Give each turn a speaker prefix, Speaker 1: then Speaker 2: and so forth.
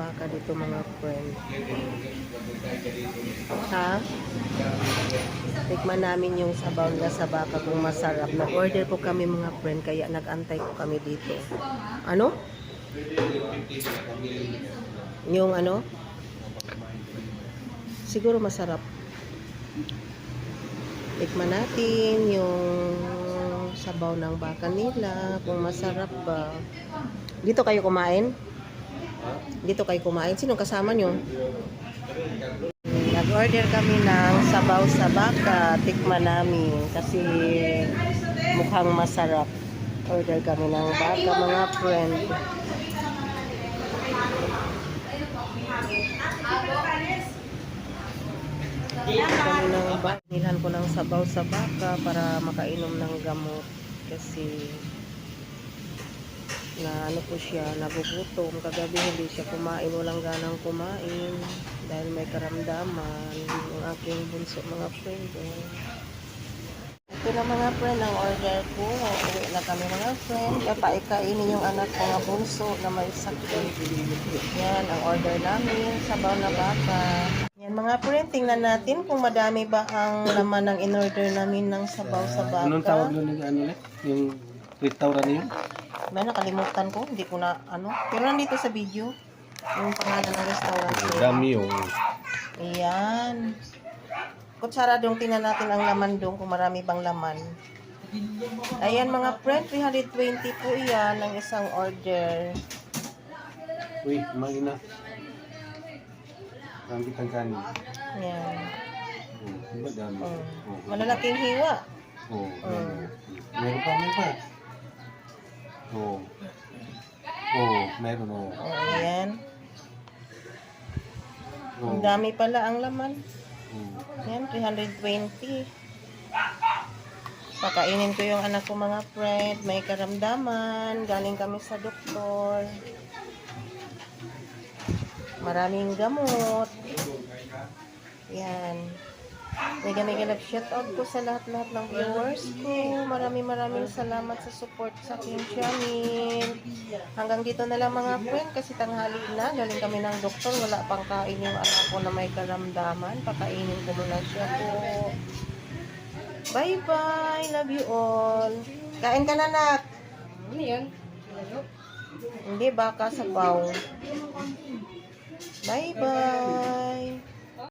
Speaker 1: baka dito mga friend. Ha? Tikman namin yung sabaw nila sa baka kung masarap. Nag-order po kami mga friend kaya nag-antay po kami dito. Ano? Yung ano? Siguro masarap. Tikman natin yung sabaw ng baka nila kung masarap ba. Dito kayo kumain? Dito kayo kumain. Sino kasama nyo? Nag-order kami ng sabaw sa baka. Tikman namin kasi mukhang masarap. Order kami ng baka mga friend. kami ng baka. Nilhan ko ng sabaw sa baka para makainom ng gamot kasi na ano po siya, nagugutom. Kagabi hindi siya kumain, walang ganang kumain dahil may karamdaman yung aking bunso mga friend. eh. Ito na mga friend ang order ko. Uwi na kami mga friend. Papaikainin yung anak ko nga bunso na may sakit. Yan ang order namin. Sabaw na baka. Yan mga friend, tingnan natin kung madami ba ang laman ng in-order namin ng sabaw sa baka.
Speaker 2: Anong tawag nun ano ulit? Yung restaurant na yun?
Speaker 1: Ba, nakalimutan ko. Hindi ko na, ano. Pero nandito sa video. Yung pangalan ng restaurant.
Speaker 2: Dami yung...
Speaker 1: Ayan. Kutsara dong tingnan natin ang laman dong kung marami bang laman. Ayan mga friend, 320 po yan ng isang order.
Speaker 2: Uy, kumain na. Ang kitang kanin.
Speaker 1: Ayan.
Speaker 2: Oh, diba dami?
Speaker 1: Oh.
Speaker 2: Oh,
Speaker 1: Malalaking hiwa.
Speaker 2: Oh,
Speaker 1: Oh.
Speaker 2: meron pa, meron pa. Oh. Oh, meron oh.
Speaker 1: Oh, ayan.
Speaker 2: Oh.
Speaker 1: Ang dami pala ang laman.
Speaker 2: Oh.
Speaker 1: Ayan, 320. Pakainin ko yung anak ko mga friend. May karamdaman. Galing kami sa doktor. Maraming gamot. Yan. Mega mega love shout out ko sa lahat-lahat ng viewers ko. Maraming maraming salamat sa support sa aking channel. Hanggang dito na lang mga friend kasi tanghali na. Galing kami ng doktor. Wala pang kain yung anak ko na may karamdaman. Pakainin ko muna siya po. Bye bye. Love you all. Kain ka na nak.
Speaker 3: Ano yan?
Speaker 1: Hindi baka sa. Bye bye.